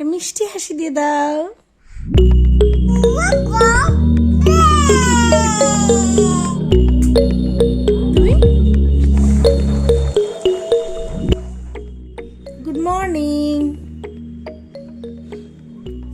একটা মিষ্টি হাসি দিয়ে দাও। গুড মর্নিং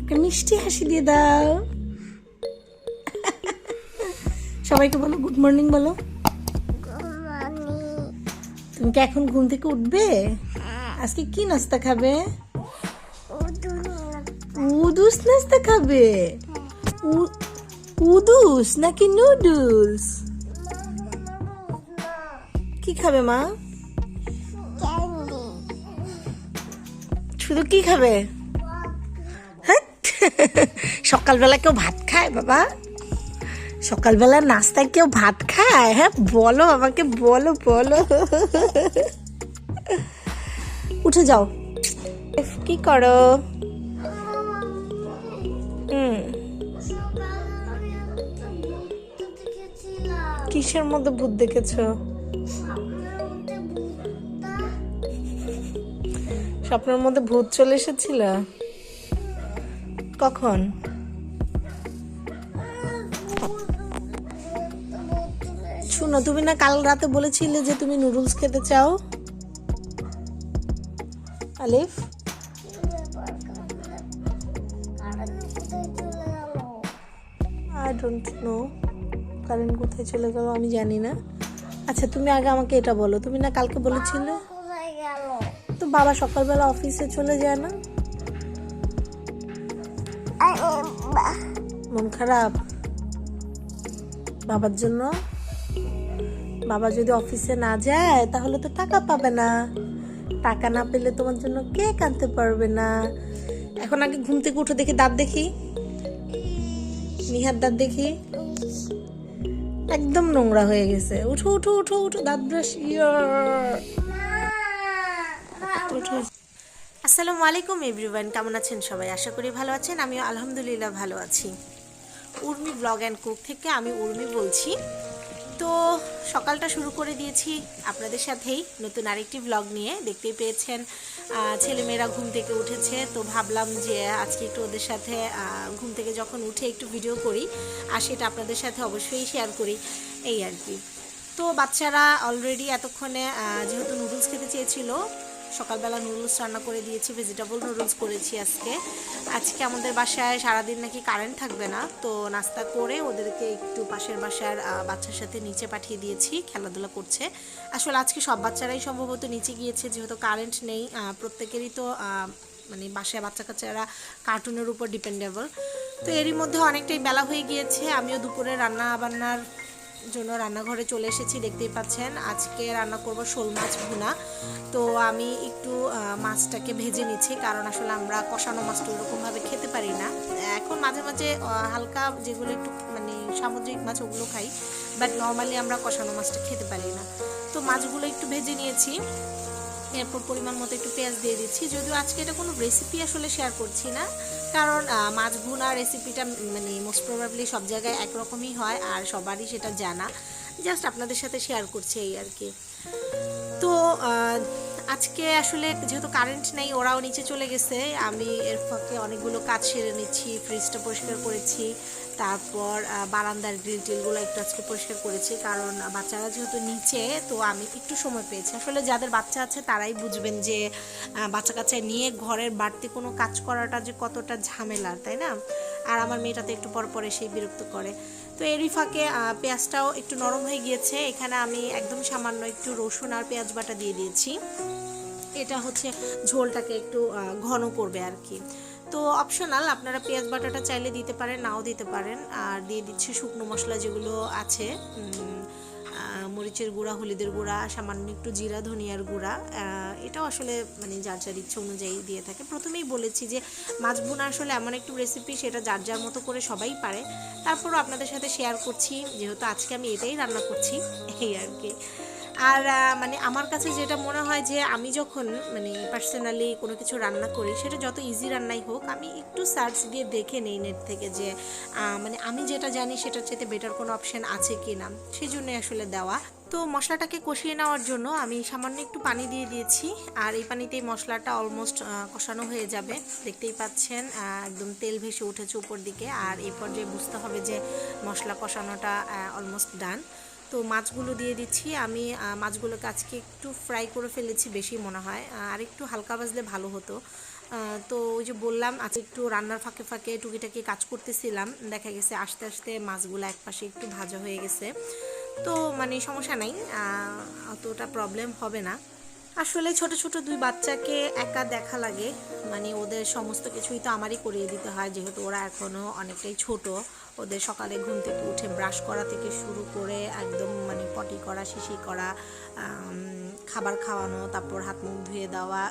একটা মিষ্টি হাসি দিয়ে দাও। সবাইকে বলো গুড মর্নিং বলো। তুমি কি এখন ঘুম থেকে উঠবে? আজকে কি নাস্তা খাবে? উদুস নাস্তা খাবে উদুস নাকি নুডলস কি খাবে মা শুধু কি খাবে। সকালবেলা কেউ ভাত খায় বাবা সকালবেলা নাস্তায় কেউ ভাত খায় হ্যাঁ বলো আমাকে বলো বলো উঠে যাও কি করো কিসের মধ্যে ভূত দেখেছ? স্বপ্নের মধ্যে ভূত চলে এসেছিল? কখন? শুনো, তুমি না কাল রাতে বলেছিলে যে তুমি নুডলস খেতে চাও? আলিফ? আই ডোন্ট নো কারেন্ট কোথায় চলে গেল আমি জানি না। আচ্ছা তুমি আগে আমাকে এটা বলো। তুমি না কালকে বলেছিলে? তো বাবা সকালবেলা অফিসে চলে যায় না? মন খারাপ? বাবার জন্য? বাবা যদি অফিসে না যায় তাহলে তো টাকা পাবে না। টাকা না পেলে তোমার জন্য কে কাঁদতে পারবে না। এখন আগে ঘুম থেকে উঠে দেখি দাঁত দেখি। নিহার দাঁত দেখি। একদম নোংরা হয়ে গেছে। উঠো উঠো উঠো উঠো, দাঁত ব্রাশ আসসালামু আলাইকুম এভরিওয়ান কেমন আছেন সবাই? আশা করি ভালো আছেন। আমিও আলহামদুলিল্লাহ ভালো আছি। উর্মি ব্লগ অ্যান্ড কুক থেকে আমি উর্মি বলছি। তো সকালটা শুরু করে দিয়েছি আপনাদের সাথেই। নতুন আরেকটি ব্লগ নিয়ে দেখতেই পেয়েছেন ছেলেমেয়েরা ঘুম থেকে উঠেছে, তো ভাবলাম যে আজকে একটু ওদের সাথে ঘুম থেকে যখন উঠে একটু ভিডিও করি, আর সেটা আপনাদের সাথে অবশ্যই শেয়ার করি, এই আর কি। তো বাচ্চারা অলরেডি এতক্ষণে যেহেতু নুডলস খেতে চেয়েছিল সকালবেলা নুডলস রান্না করে দিয়েছি ভেজিটেবল নুডলস করেছি আজকে। আজকে আমাদের বাসায় সারাদিন নাকি কারেন্ট থাকবে না, তো নাস্তা করে ওদেরকে একটু পাশের বাসার বাচ্চার সাথে নিচে পাঠিয়ে দিয়েছি, খেলাধুলা করছে। আসলে আজকে সব বাচ্চারাই সম্ভবত নিচে গিয়েছে, যেহেতু কারেন্ট নেই প্রত্যেকেরই তো মানে বাসায় বাচ্চা কাচ্চারা কার্টুনের উপর ডিপেন্ডেবল তো এরই মধ্যে অনেকটাই বেলা হয়ে গিয়েছে, আমিও দুপুরে রান্না বান্নার জন্য রান্নাঘরে চলে এসেছি, দেখতেই পাচ্ছেন। আজকে রান্না করব শোল মাছ ভুনা। তো আমি একটু মাছটাকে ভেজে নিচ্ছি, কারণ আসলে আমরা কষানো মাছটা ওরকমভাবে খেতে পারি না। এখন মাঝে মাঝে হালকা যেগুলো একটু মানে সামুদ্রিক মাছ ওগুলো খাই, বাট নর্মালি আমরা কষানো মাছটা খেতে পারি না। তো মাছগুলো একটু ভেজে নিয়েছি। এরপর পরিমাণ মতো একটু পেঁয়াজ দিয়ে দিচ্ছি। যদিও আজকে এটা কোনো রেসিপি আসলে শেয়ার করছি না কারণ মাছ ভুনা রেসিপিটা মানে মোস্ট প্রবাবলি সব জায়গায় একরকমই হয় আর সবারই সেটা জানা। জাস্ট আপনাদের সাথে শেয়ার করছে এই আর কি। তো আজকে আসলে যেহেতু কারেন্ট নেই, ওরাও নিচে চলে গেছে, আমি এর ফাঁকে অনেকগুলো কাজ সেরে নিচ্ছি ফ্রিজটা পরিষ্কার করেছি। তারপর বারান্দার গ্রিল টিলগুলো একটু আজকে পরিষ্কার করেছি, কারণ বাচ্চারা যেহেতু নিচে, তো আমি একটু সময় পেয়েছি। আসলে যাদের বাচ্চা আছে, তারাই বুঝবেন যে বাচ্চা কাচ্চা নিয়ে ঘরের বাড়তি কোনো কাজ করাটা যে কতটা ঝামেলার তাই না? আর আমার মেয়েটা তো একটু পর পরে সেই বিরক্ত করে। তো এরই ফাঁকে পেঁয়াজটাও একটু নরম হয়ে গিয়েছে। এখানে আমি একদম সামান্য একটু রসুন আর পেঁয়াজ বাটা দিয়ে দিয়েছি। এটা হচ্ছে ঝোলটাকে একটু ঘন করবে আর কি। তো অপশনাল আপনারা পেঁয়াজ বাটাটা চাইলে দিতে পারেন, নাও দিতে পারেন। আর দিয়ে দিচ্ছি শুকনো মশলা যেগুলো আছে মরিচের গুঁড়া, হলুদের গুঁড়া, সামান্য একটু জিরা, ধনিয়ার গুঁড়া এটাও আসলে মানে যার যার ইচ্ছে অনুযায়ী দিয়ে থাকে। প্রথমেই বলেছি যে মাছ ভুনা আসলে এমন একটু রেসিপি সেটা যার যার মতো করে সবাই পারে। তারপরও আপনাদের সাথে শেয়ার করছি, যেহেতু আজকে আমি এটাই রান্না করছি, এই আর কি। আর মানে আমার কাছে যেটা মনে হয় যে আমি যখন মানে পার্সোনালি কোনো কিছু রান্না করি, সেটা যত ইজি রান্নাই হোক, আমি একটু সার্চ দিয়ে দেখে নেই নেট থেকে যে মানে আমি যেটা জানি সেটার চাইতে বেটার কোনো অপশন আছে কি না সেই জন্যই আসলে দেওয়া। তো মশলাটাকে কষিয়ে নেওয়ার জন্য আমি সামান্য একটু পানি দিয়ে দিয়েছি। আর এই পানিতেই মশলাটা অলমোস্ট কষানো হয়ে যাবে। দেখতেই পাচ্ছেন একদম তেল ভেসে উঠেছে উপর দিকে। আর এই পর্যায়ে বুঝতে হবে যে মশলা কষানোটা অলমোস্ট ডান তো মাছগুলো দিয়ে দিচ্ছি। আমি মাছগুলোকে আজকে একটু ফ্রাই করে ফেলেছি বেশি মনে হয়। আর একটু হালকা বাজলে ভালো হতো। তো ওই যে বললাম, আজকে একটু রান্নার ফাঁকে ফাঁকে টুকিটাকি কাজ করতেছিলাম। দেখা গেছে আস্তে আস্তে মাছগুলো একপাশে একটু ভাজা হয়ে গেছে। তো মানে সমস্যা নাই। অতটা প্রবলেম হবে না। আসলে ছোট ছোট দুই বাচ্চাকে একা দেখা লাগে। মানে ওদের সমস্ত কিছুই তো আমারই করিয়ে দিতে হয়। যেহেতু ওরা এখনও অনেকটাই ছোট, ওদের সকালে ঘুম থেকে উঠে ব্রাশ করা থেকে শুরু করে একদম মানে পটি করা, শিশি করা খাবার খাওয়ানো, তারপর হাত মুখ ধুয়ে দেওয়া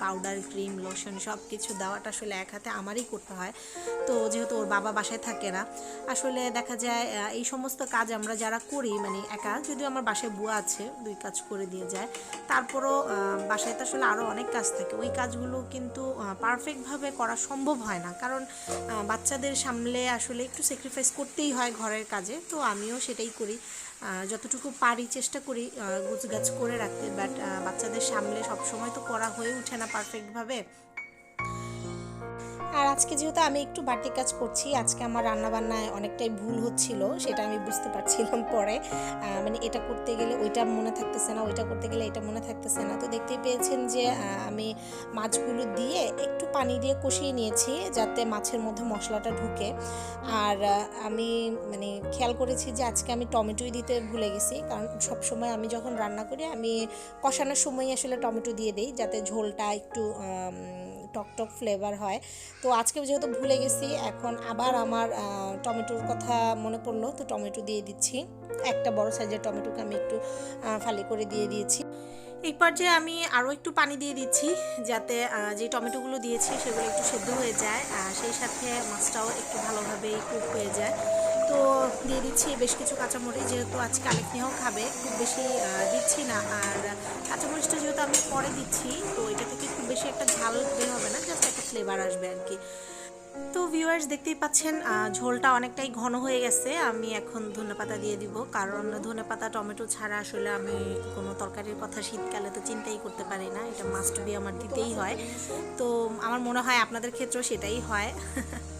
পাউডার ক্রিম লোশন সব কিছু দেওয়াটা আসলে এক হাতে আমারই করতে হয়। তো যেহেতু ওর বাবা বাসায় থাকে না, আসলে দেখা যায় এই সমস্ত কাজ আমরা যারা করি মানে একা, যদিও আমার বাসায় বুয়া আছে, দুই কাজ করে দিয়ে যায়, তারপরও বাসায় তো আসলে আরও অনেক কাজ থাকে। ওই কাজগুলো কিন্তু পারফেক্টভাবে করা সম্ভব হয় না। কারণ বাচ্চাদের সামলে আসলে একটু স্যাক্রিফাইস করতেই হয় ঘরের কাজে। তো আমিও সেটাই করি। যতটুকু পারি চেষ্টা করি গুছগাছ করে রাখতে। বাট বাচ্চাদের সামলে সবসময় তো করা হয়ে ওঠে না পারফেক্টভাবে আর আজকে যেহেতু আমি একটু বাড়তি কাজ করছি, আজকে আমার রান্না বান্নায় অনেকটাই ভুল হচ্ছিল, সেটা আমি বুঝতে পারছিলাম পরে। মানে এটা করতে গেলে ওইটা মনে থাকতেছে না, ওইটা করতে গেলে এটা মনে থাকতেছে না। তো দেখতেই পেয়েছেন যে আমি মাছগুলো দিয়ে একটু পানি দিয়ে কষিয়ে নিয়েছি যাতে মাছের মধ্যে মশলাটা ঢুকে। আর আমি মানে খেয়াল করেছি যে আজকে আমি টমেটোই দিতে ভুলে গেছি, কারণ সবসময় আমি যখন রান্না করি, আমি কষানোর সময় আসলে টমেটো দিয়ে দিই, যাতে ঝোলটা একটু আম, টক টক ফ্লেভার হয়। তো আজকে যেহেতু ভুলে গেছি এখন আবার আমার টমেটোর কথা মনে পড়ল তো টমেটো দিয়ে দিচ্ছি। একটা বড় সাইজের টমেটোকে আমি একটু ফালি করে দিয়ে দিয়েছি। এই পর্যায়ে আমি আরও একটু পানি দিয়ে দিচ্ছি যাতে যে টমেটোগুলো দিয়েছি সেগুলো একটু সেদ্ধ হয়ে যায় আর সেই সাথে মাছটাও একটু ভালোভাবে কুক দিয়ে দিচ্ছি। বেশ কিছু কাঁচামরিচ যেহেতু আজকে আলেকনিয়াও খাবে, খুব বেশি দিচ্ছি না। আর কাঁচামরিচটা যেহেতু আমি পরে দিচ্ছি, তো এটা থেকে খুব বেশি একটা ঝাল হবে না জাস্ট একটা ফ্লেভার আসবে আর কি তো ভিউয়ার্স দেখতেই পাচ্ছেন ঝোলটা অনেকটাই ঘন হয়ে গেছে। আমি এখন ধনেপাতা দিয়ে দিব, কারণ ধনেপাতা টমেটো ছাড়া আসলে আমি কোনো তরকারির কথা শীতকালে তো চিন্তাই করতে পারি না, এটা মাস্ট বি আমার দিতেই হয়। তো আমার মনে হয় আপনাদের ক্ষেত্রেও সেটাই হয়।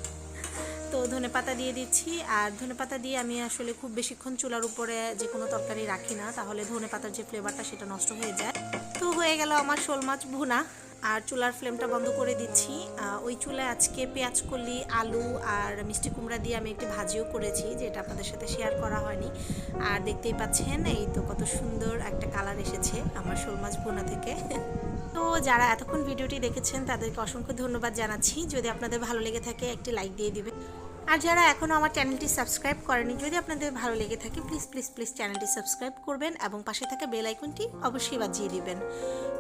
তো ধনেপাতা দিয়ে দিচ্ছি। আর ধনেপাতা দিয়ে আমি আসলে খুব বেশিক্ষণ চুলার উপরে যে কোনো তরকারি রাখি না। তাহলে ধনেপাতার যে ফ্লেভারটা সেটা নষ্ট হয়ে যায়। তো হয়ে গেল আমার শোল মাছ ভুনা। আর চুলার ফ্লেমটা বন্ধ করে দিচ্ছি। ওই চুলায় আজকে পেঁয়াজ কলি, আলু আর মিষ্টি কুমড়া দিয়ে আমি একটি ভাজিও করেছি, যেটা আপনাদের সাথে শেয়ার করা হয়নি। আর দেখতেই পাচ্ছেন, এই তো কত সুন্দর একটা কালার এসেছে আমার শোল মাছ ভুনা থেকে। তো যারা এতক্ষণ ভিডিওটি দেখেছেন, তাদেরকে অসংখ্য ধন্যবাদ জানাচ্ছি। যদি আপনাদের ভালো লেগে থাকে, একটি লাইক দিয়ে দিবেন। আর যারা এখনও আমার চ্যানেলটি সাবস্ক্রাইব করেনি যদি আপনাদের ভালো লেগে থাকে প্লিজ প্লিজ প্লিজ চ্যানেলটি সাবস্ক্রাইব করবেন এবং পাশে থাকা বেল আইকনটি অবশ্যই বাজিয়ে দিবেন।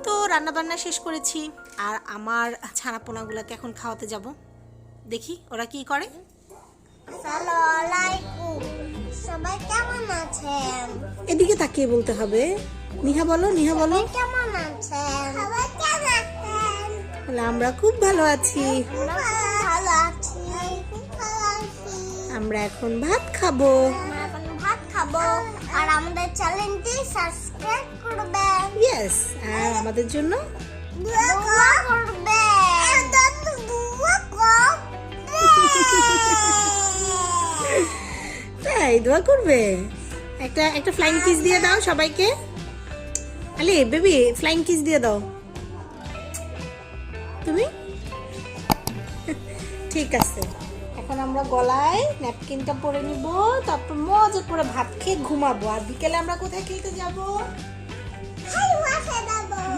তো রান্নাবান্না শেষ করেছি আর আমার ছানাপোনাগুলোকে এখন খাওয়াতে যাব। দেখি ওরা কি করে। আসসালামালাইকুম সবাই কেমন আছেন? এদিকে তাকিয়ে বলতে হবে। নিহা বলো নিহা বলো। কেমন আছেন? সবাই কেমন আছেন? বলে, আমরা খুব ভালো আছি। আমরা এখন ভাত খাব। এখন ভাত খাব। আর আমাদের চ্যানেলটি সাবস্ক্রাইব করবেন ইয়েস আর আমাদের জন্য? দোয়া করবেন দোয়া করবেন তাই দোয়া করবে। একটা একটা ফ্লাইং কিস দিয়ে দাও সবাইকে। আলে বেবি ফ্লাইং কিস দিয়ে দাও। তুমি? ঠিক আছে। এখন আমরা গলায় ন্যাপকিনটা পরে নিব তারপর মজা করে ভাত খেয়ে ঘুমাবো। আর বিকেলে আমরা কোথায় খেলতে যাব?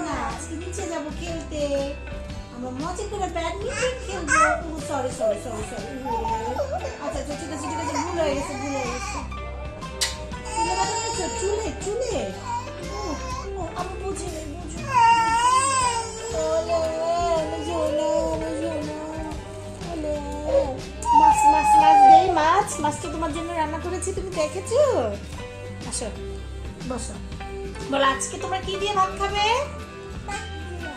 না নিচে যাব খেলতে। আমরা মজা করে ব্যাডমিন্টন খেলব। সরি সরি সরি সরি আচ্ছা আচ্ছা ঠিক আছে ঠিক আছে ভুল হয়ে গেছে ভুল হয়ে গেছে। চুলে চুলে? ও, আমি বুঝি বুঝি মাছটা তোমার জন্য রান্না করেছি, তুমি দেখেছ? আসো, বসো। বলো, আজকে তোমরা কি দিয়ে ভাত খাবে?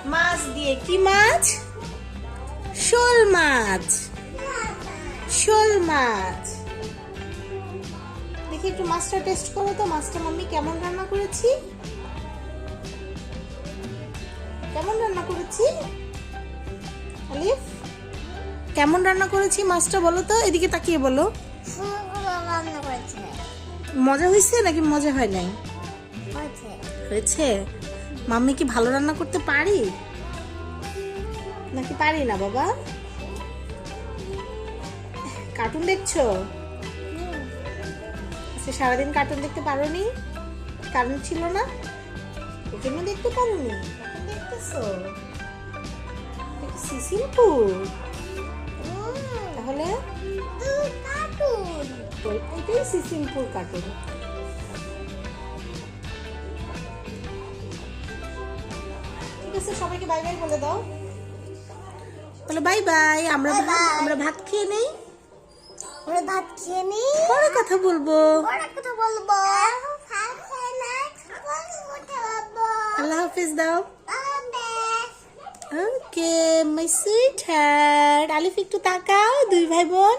মাছ দিয়ে। কি মাছ? শোল মাছ। শোল মাছ। দেখি একটু মাছটা টেস্ট করো তো। মাছটা মাম্মি কেমন রান্না করেছি? কেমন রান্না করেছি? আলিফ? কেমন রান্না করেছি মাছটা বলো তো? এদিকে তাকিয়ে বলো। মজা হয়েছে নাকি মজা হয় নাই? হয়েছে। মাম্মি কি ভালো রান্না করতে পারি? নাকি পারি না বাবা? কার্টুন দেখছ? আচ্ছা সারাদিন কার্টুন দেখতে পারোনি? কারণ ছিল না? ওই জন্য দেখতে পারোনি। এখন দেখতেছো সিম্পুল। তাহলে ওই- ওইটাই সিম্পুল কার্টুন ঠিক আছে সবাইকে বাই বাই বলে দাও। বলো বাই বাই আমরা আমরা ভাত খেয়ে নেই? আমরা ভাত খেয়ে নিই। পরে কথা বলব। পরে কথা বলব। আল্লাহ হাফিজ দাও। ওকে মাই সুইট হার্ট আলিফ একটু তাকাও দুই ভাই বোন।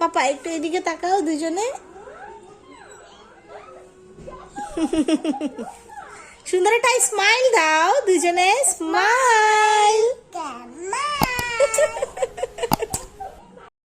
পাপা একটু এদিকে তাকাও দুজনে। সুন্দর একটা স্মাইল দাও দুজনে স্মাইল